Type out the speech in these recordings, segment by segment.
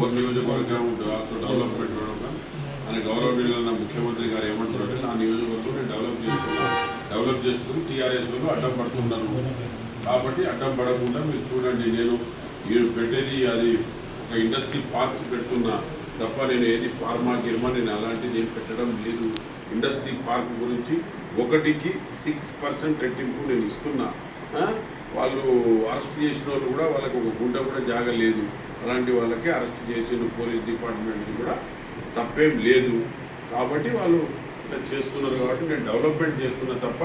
Or నియోజకవర్గం development అని గౌరవనీయులైన ముఖ్యమంత్రి గారు ఏమంటారంటే నా నియోజకవర్గం నేను డెవలప్ చేసుకున్నాను డెవలప్ చేస్తున్నాను టీఆర్ఎస్ వాళ్ళు అడ్డం పడుతున్నాను. కాబట్టి అడ్డం పడకుండా మీరు చూడండి నేను మీరు పెట్టేది అది ఒక ఇండస్ట్రీ పార్క్ పెడుతున్నా. తప్ప నేను ఏది ఫార్మా గిర్మా నేను అలాంటిది ఏం పెట్టడం లేదు. ఇండస్ట్రీ పార్క్ గురించి ఒకటికి సిక్స్ పర్సెంట్ రెట్టింపు నేను ఇస్తున్నా. వాళ్ళు అరెస్ట్ చేసిన వాళ్ళు కూడా వాళ్ళకి ఒక గుంట కూడా జాగ లేదు. అలాంటి వాళ్ళకి అరెస్ట్ చేసిన పోలీస్ డిపార్ట్మెంట్ కూడా. తప్పేం లేదు. కాబట్టి వాళ్ళు చేస్తున్నారు కాబట్టి నేను డెవలప్మెంట్ చేస్తున్నా తప్ప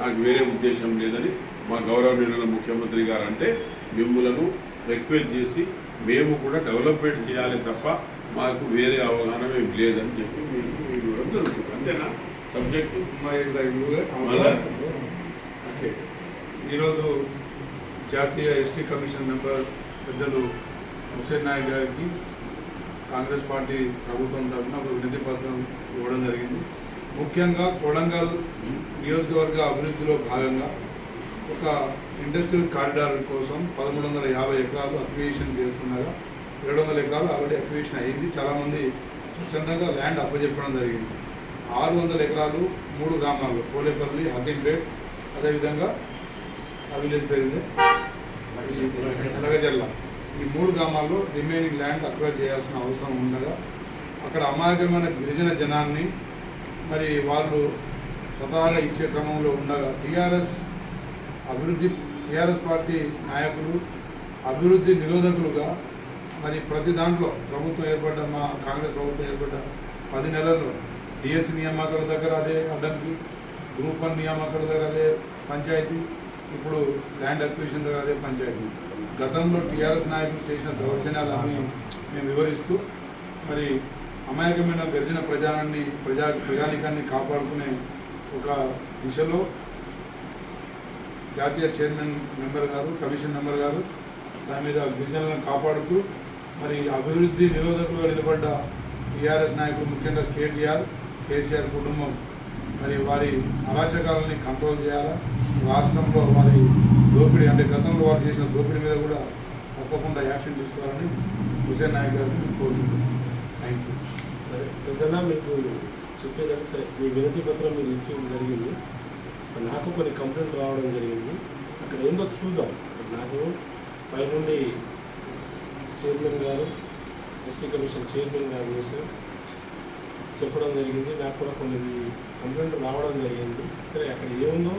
నాకు వేరే ఉద్దేశం లేదని మా గౌరవనీయుల ముఖ్యమంత్రి గారు అంటే మిమ్ములను రిక్వెస్ట్ చేసి మేము కూడా డెవలప్మెంట్ చేయాలి తప్ప మాకు వేరే అవగాహన ఏం లేదని చెప్పి మీరు ఇవ్వడం జరుగుతుంది. అంతేనా? సబ్జెక్టు మళ్ళా? ఓకే ఈరోజు జాతీయ ఎస్టీ కమిషన్ మెంబర్ పెద్దలు హుసేన్ నాయక్ గారికి కాంగ్రెస్ పార్టీ ప్రభుత్వం తరఫున ఒక వినతి పత్రం ఇవ్వడం జరిగింది. ముఖ్యంగా కొడంగల్ నియోజకవర్గ అభివృద్ధిలో భాగంగా ఒక ఇండస్ట్రియల్ కారిడార్ కోసం పదమూడు వందల యాభై ఎకరాలు అక్విజిషన్ చేస్తుండగా ఏడు వందల ఎకరాలు ఆల్రెడీ అక్విజిషన్ అయ్యింది చాలామంది స్వచ్ఛందంగా ల్యాండ్ అప్పచెప్పడం జరిగింది. ఆరు వందల ఎకరాలు మూడు గ్రామాలు కోలేపల్లి హకీంపేట్ అదేవిధంగా ఆ విలేజ్ పేరుంది. లగజల్ల ఈ మూడు గ్రామాల్లో రిమైనింగ్ ల్యాండ్ అక్వైర్ చేయాల్సిన అవసరం ఉండగా అక్కడ అమాయకమైన గిరిజన జనాన్ని మరి వాళ్ళు స్వతహాగా ఇచ్చే క్రమంలో ఉండగా టీఆర్ఎస్ అభివృద్ధి టీఆర్ఎస్ పార్టీ నాయకులు అభివృద్ధి నిరోధకులుగా మరి ప్రతి దాంట్లో ప్రభుత్వం ఏర్పడ్డ మా కాంగ్రెస్ ప్రభుత్వం ఏర్పడ్డ పది నెలల్లో డిఎస్సి నియామకాల దగ్గర అదే అడ్డంకి గ్రూప్ వన్ నియామకాల దగ్గర అదే పంచాయతీ ఇప్పుడు ల్యాండ్ అక్విజిషన్ దగ్గర అదే పంచాయతీ. గతంలో టీఆర్ఎస్ నాయకులు చేసిన దౌర్జన్యాలన్నీ మేము వివరిస్తూ మరి అమాయకమైన గర్జన ప్రజాన్ని ప్రజా ప్రజానికాన్ని కాపాడుకునే ఒక దిశలో జాతీయ చైర్మన్ మెంబర్ గారు కమిషన్ మెంబర్ గారు దాని మీద గిరిజనులను కాపాడుతూ మరి అభివృద్ధి నిరోధకులుగా నిలబడ్డ టీఆర్ఎస్ నాయకులు ముఖ్యంగా కేటీఆర్ కేసీఆర్ కుటుంబం. మరి వారి అరాచకాలని కంట్రోల్ చేయాలా? రాష్ట్రంలో వారి దోపిడీ అంటే గతంలో వారు చేసిన దోపిడీ మీద కూడా తప్పకుండా యాక్షన్ తీసుకోవాలని హుసేన్ నాయక్ గారిని కోరుకుంటున్నాను. థ్యాంక్ యూ సరే పెద్దనా మీకు చెప్పేదంటే సరే మీ వినతి పత్రం మీరు ఇచ్చి జరిగింది. సార్ నాకు కొన్ని కంప్లైంట్ రావడం జరిగింది. అక్కడ ఏందో చూద్దాం. నాకు పైనుండి చైర్మన్ గారు ఎస్టీ కమిషన్ చైర్మన్ గారు చేశారు. చెప్పడం జరిగింది నాకు కూడా కొన్ని కంప్లైంట్ రావడం జరిగింది. సరే అక్కడ ఏముందో